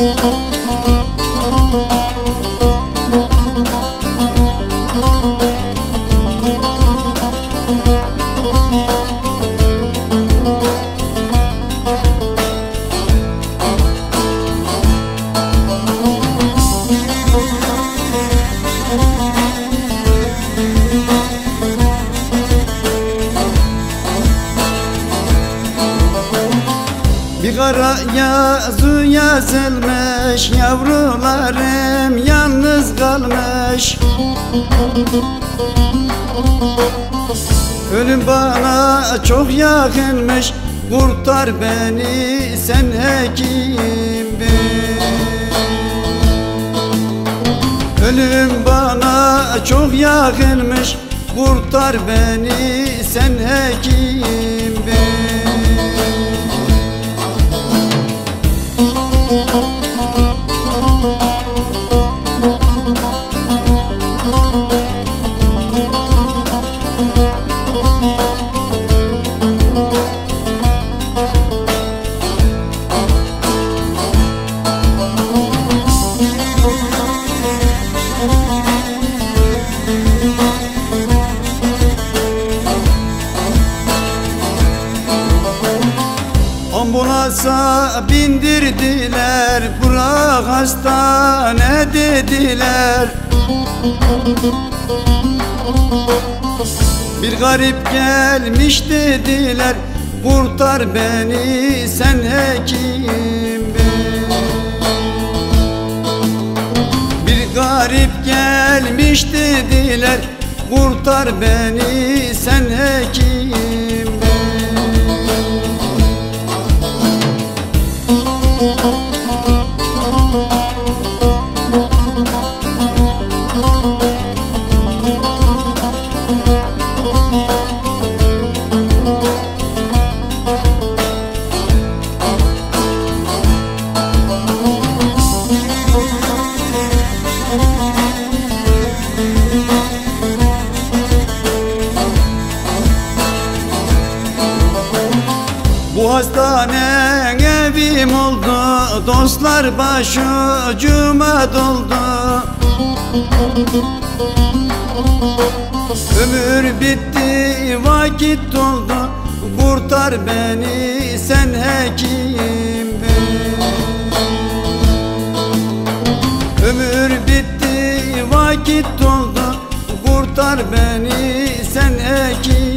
Oh, oh, oh. Bir kara yazı yazılmış Yavrularım yalnız kalmış. Ölüm bana çok yakınmış Kurtar beni sen hekim Ölüm bana çok yakınmış Kurtar beni sen hekim Ambulansa bindirdiler Bırak hastane dediler. Bir garip gelmiş dediler Kurtar beni sen hekim Bir garip gelmiş dediler Kurtar beni sen hekim Bu hastane evim oldu Dostlar başucuma doldu. Ömür bitti vakit doldu Kurtar beni sen hekim bey Ömür bitti vakit doldu Kurtar beni sen hekim